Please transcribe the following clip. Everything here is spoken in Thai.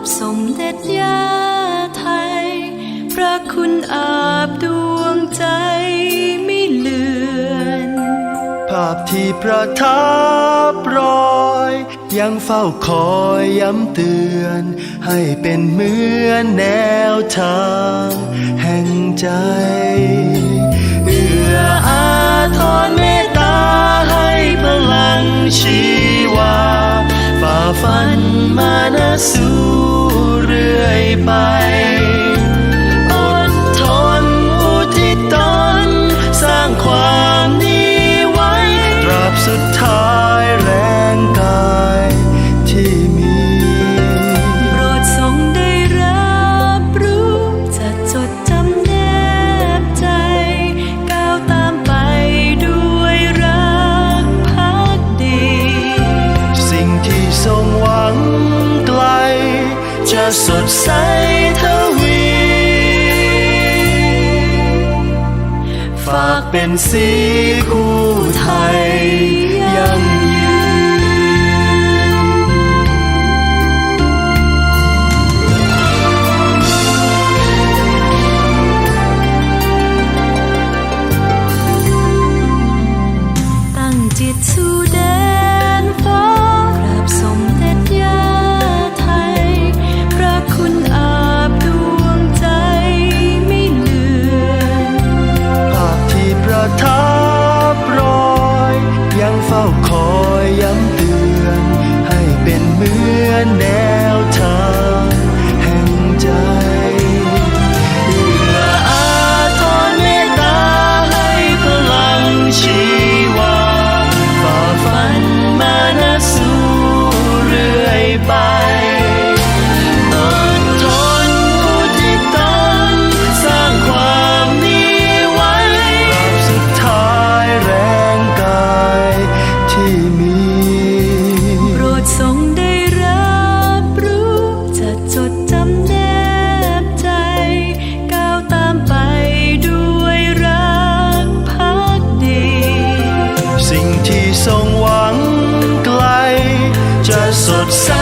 บสมเด็จยาไทย พระคุณอาบดวงใจไม่เลือน ภาพที่ประทับรอย ยังเฝ้าคอยย้ำเตือน ให้เป็นเหมือนแนวทาง แห่งใจ ไป สดใสทวี ฝากเป็นสีคู เฝ้าคอยย้ำเตือน ให้เป็นเหมือนแน such